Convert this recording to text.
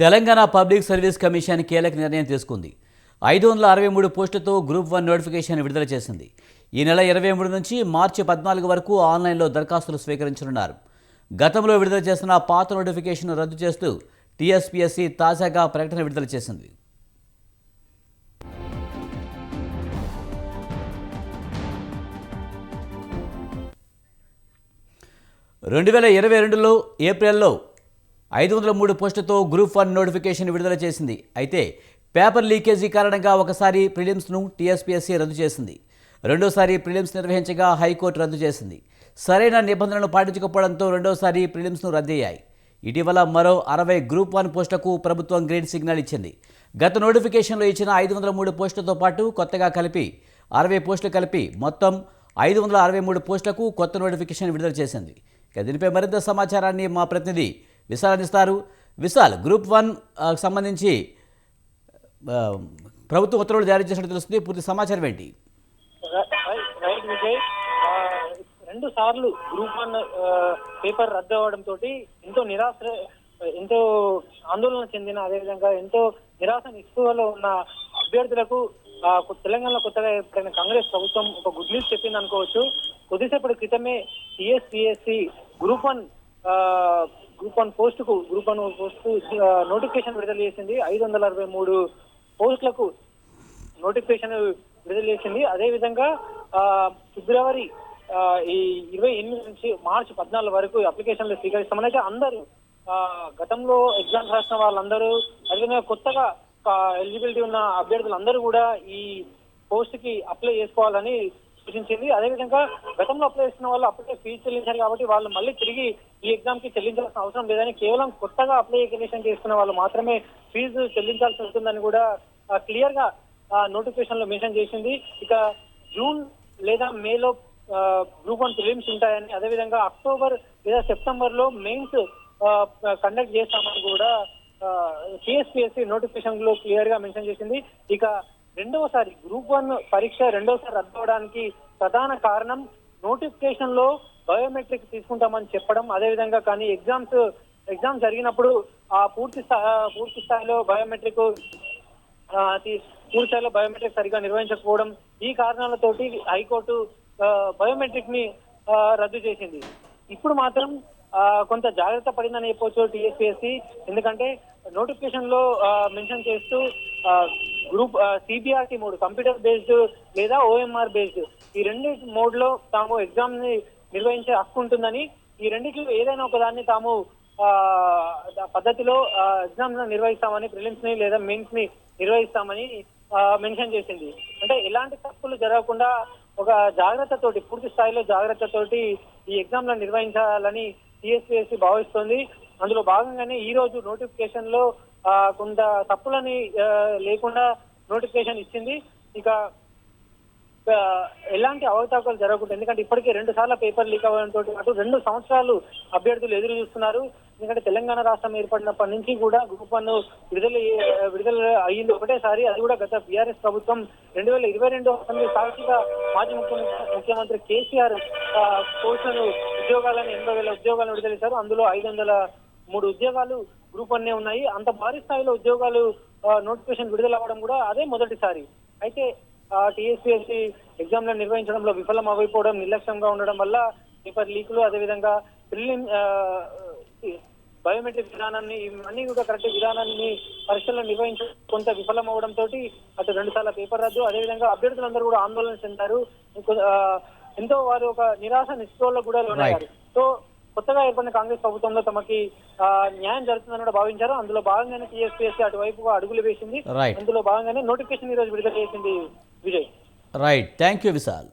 Telangana public service commission కీలక నిర్ణయం తీసుకుంది. ఐదు వందల అరవై మూడు పోస్టులతో గ్రూప్ వన్ నోటిఫికేషన్ విడుదల చేసింది. ఈ నెల ఇరవై మూడు నుంచి మార్చి పద్నాలుగు వరకు ఆన్లైన్లో దరఖాస్తులు స్వీకరించనున్నారు. గతంలో విడుదల చేసిన పాత నోటిఫికేషన్ రద్దు చేస్తూ టీఎస్పీఎస్సీ తాజాగా ప్రకటన విడుదల చేసింది. రెండు వేల ఇరవై రెండులో ఏప్రిల్లో ఐదు వందల మూడు పోస్టుతో గ్రూప్ వన్ నోటిఫికేషన్ విడుదల చేసింది. అయితే పేపర్ లీకేజీ కారణంగా ఒకసారి ప్రిలిమ్స్ను టీఎస్పీఎస్సీ రద్దు చేసింది. రెండోసారి ప్రిలిమ్స్ నిర్వహించగా హైకోర్టు రద్దు చేసింది. సరైన నిబంధనలు పాటించకపోవడంతో రెండోసారి ప్రిలిమ్స్ను రద్దయ్యాయి ఇటీవల మరో అరవై గ్రూప్ వన్ పోస్టులకు ప్రభుత్వం గ్రీన్ సిగ్నల్ ఇచ్చింది. గత నోటిఫికేషన్లో ఇచ్చిన ఐదు వందల మూడు పోస్టులతో పాటు కొత్తగా కలిపి అరవై పోస్టులు కలిపి మొత్తం ఐదు వందల అరవై మూడు పోస్టులకు కొత్త నోటిఫికేషన్ విడుదల చేసింది. ఇక దీనిపై మరింత సమాచారాన్ని మా ప్రతినిధి విశాల్ అందిస్తారు విశాల్ గ్రూప్ వన్ సంబంధించి ప్రభుత్వ ఉత్తర్వులు జారీ చేసినట్టు తెలుస్తుంది. పూర్తి సమాచారం ఏంటి? రైట్ విజయ్ రెండు సార్లు గ్రూప్ వన్ పేపర్ రద్దు అవ్వడం ఎంతో నిరాశ ఎంతో ఆందోళన చెందిన అదేవిధంగా ఎంతో నిరాశ నిస్పృహలో ఉన్న అభ్యర్థులకు తెలంగాణలో కొత్తగా ఏర్పడిన కాంగ్రెస్ ప్రభుత్వం ఒక గుడ్ న్యూస్ చెప్పింది అనుకోవచ్చు కొద్దిసేపటి క్రితమే TSPSC group one group one పోస్ట్కు group one post notification విడుదల చేసింది. ఐదు వందల అరవై మూడు పోస్టులకు నోటిఫికేషన్ విడుదల చేసింది. అదే విధంగా ఆ, ఫిబ్రవరి ఆ, ఈ ఇరవై ఎనిమిది నుంచి మార్చి పద్నాలుగు వరకు అప్లికేషన్లు స్వీకరిస్తామని అయితే అందరూ ఆ, గతంలో ఎగ్జామ్స్ రాసిన వాళ్ళందరూ అదేవిధంగా కొత్తగా ఎలిజిబిలిటీ ఉన్న అభ్యర్థులందరూ కూడా ఈ పోస్ట్కి అప్లై చేసుకోవాలని సూచించింది. అదేవిధంగా గతంలో అప్లై చేసిన వాళ్ళు అప్పుడే ఫీజు చెల్లించారు కాబట్టి వాళ్ళు మళ్ళీ తిరిగి ఈ ఎగ్జామ్కి చెల్లించాల్సిన అవసరం లేదని కేవలం కొత్తగా అప్లికేషన్ చేసుకున్న వాళ్ళు మాత్రమే ఫీజు చెల్లించాల్సి ఉంటుందని కూడా క్లియర్గా నోటిఫికేషన్లో మెన్షన్ చేసింది. ఇక జూన్ లేదా మేలో గ్రూప్ వన్ ఫిలిమ్స్ ఉంటాయని అదేవిధంగా అక్టోబర్ లేదా సెప్టెంబర్లో మెయిన్స్ కండక్ట్ చేస్తామని కూడా సిఎస్పిఎస్సి నోటిఫికేషన్లో క్లియర్గా మెన్షన్ చేసింది. ఇక రెండవసారి గ్రూప్ వన్ పరీక్ష రెండవసారి రద్దు అవడానికి ప్రధాన కారణం నోటిఫికేషన్లో బయోమెట్రిక్ తీసుకుంటామని చెప్పడం. అదేవిధంగా కానీ ఎగ్జామ్స్ ఎగ్జామ్ జరిగినప్పుడు ఆ పూర్తి పూర్తి స్థాయిలో బయోమెట్రిక్ పూర్తి స్థాయిలో బయోమెట్రిక్ సరిగా నిర్వహించకపోవడం ఈ కారణాలతోటి హైకోర్టు బయోమెట్రిక్ని ఆ, రద్దు చేసింది. ఇప్పుడు మాత్రం ఆ, కొంత జాగ్రత్త పడిందని చెప్పొచ్చు టీఎస్పీఎస్సీ. ఎందుకంటే నోటిఫికేషన్లో మెన్షన్ చేస్తూ ఆ, group CBRT mode computer based లేదా ఓఎంఆర్ బేస్డ్ ఈ రెండు మోడ్లో తాము ఎగ్జామ్ని నిర్వహించే హక్కు ఉంటుందని ఈ రెండిట్లో ఏదైనా ఒక దాన్ని తాము ఆ, పద్ధతిలో ఎగ్జామ్ నిర్వహిస్తామని ప్రిలిమ్స్ని లేదా మెయిన్స్ని నిర్వహిస్తామని మెన్షన్ చేసింది. అంటే ఎలాంటి తప్పులు జరగకుండా ఒక జాగ్రత్తతోటి పూర్తి స్థాయిలో జాగ్రత్తతోటి ఈ ఎగ్జామ్ నిర్వహించాలని సిఎస్పిఎస్సి భావిస్తోంది. అందులో భాగంగానే ఈ రోజు నోటిఫికేషన్లో కొంత తప్పులని లేకుండా నోటిఫికేషన్ ఇచ్చింది. ఇక ఎలాంటి అవకతవకలు జరగకుండా ఎందుకంటే ఇప్పటికే రెండు సార్లు పేపర్ లీక్ అవ్వడంతో పాటు రెండు సంవత్సరాలు అభ్యర్థులు ఎదురు చూస్తున్నారు. ఎందుకంటే తెలంగాణ రాష్ట్రం ఏర్పడినప్పటి నుంచి కూడా గ్రూప్ వన్ విడుదల విడుదల అయ్యింది ఒకటేసారి. అది కూడా గత బీఆర్ఎస్ ప్రభుత్వం రెండు వేల ఇరవై రెండు అసెంబ్లీ సాక్షిగా మాజీ ముఖ్యమంత్రి ముఖ్యమంత్రి కేసీఆర్ ఆ, ఉద్యోగాలను ఎనభై వేల ఉద్యోగాలను విడుదల చేశారు. అందులో ఐదు వందల మూడు ఉద్యోగాలు గ్రూప్ వన్నే ఉన్నాయి. అంత భారీ స్థాయిలో ఉద్యోగాలు నోటిఫికేషన్ విడుదల అవ్వడం కూడా అదే మొదటిసారి. అయితే టీఎస్పీఎస్సీ ఎగ్జామ్లను నిర్వహించడంలో విఫలం అయిపోవడం నిర్లక్ష్యంగా ఉండడం వల్ల పేపర్ లీకులు అదేవిధంగా ప్రిలిమ్ బయోమెట్రిక్ విధానాన్ని ఇవన్నీ కూడా కరెక్ట్ విధానాన్ని పరీక్షలను నిర్వహించడం కొంత విఫలం అవడం తోటి అటు రెండు సార్లు పేపర్ రద్దు అదేవిధంగా అభ్యర్థులందరూ కూడా ఆందోళన చెందారు. ఎంతో వారు ఒక నిరాశ నిస్పృహలో కూడా లోనయ్యారు. సో కొత్తగా ఏర్పడిన కాంగ్రెస్ ప్రభుత్వంలో తమకి న్యాయం జరుగుతుందని కూడా భావించారు. అందులో భాగంగానే టీఎస్పీఎస్సీ అటువైపు అడుగులు వేసింది. అందులో భాగంగానే నోటిఫికేషన్ ఈ రోజు విడుదల చేసింది Vijay. Right thank you Vishal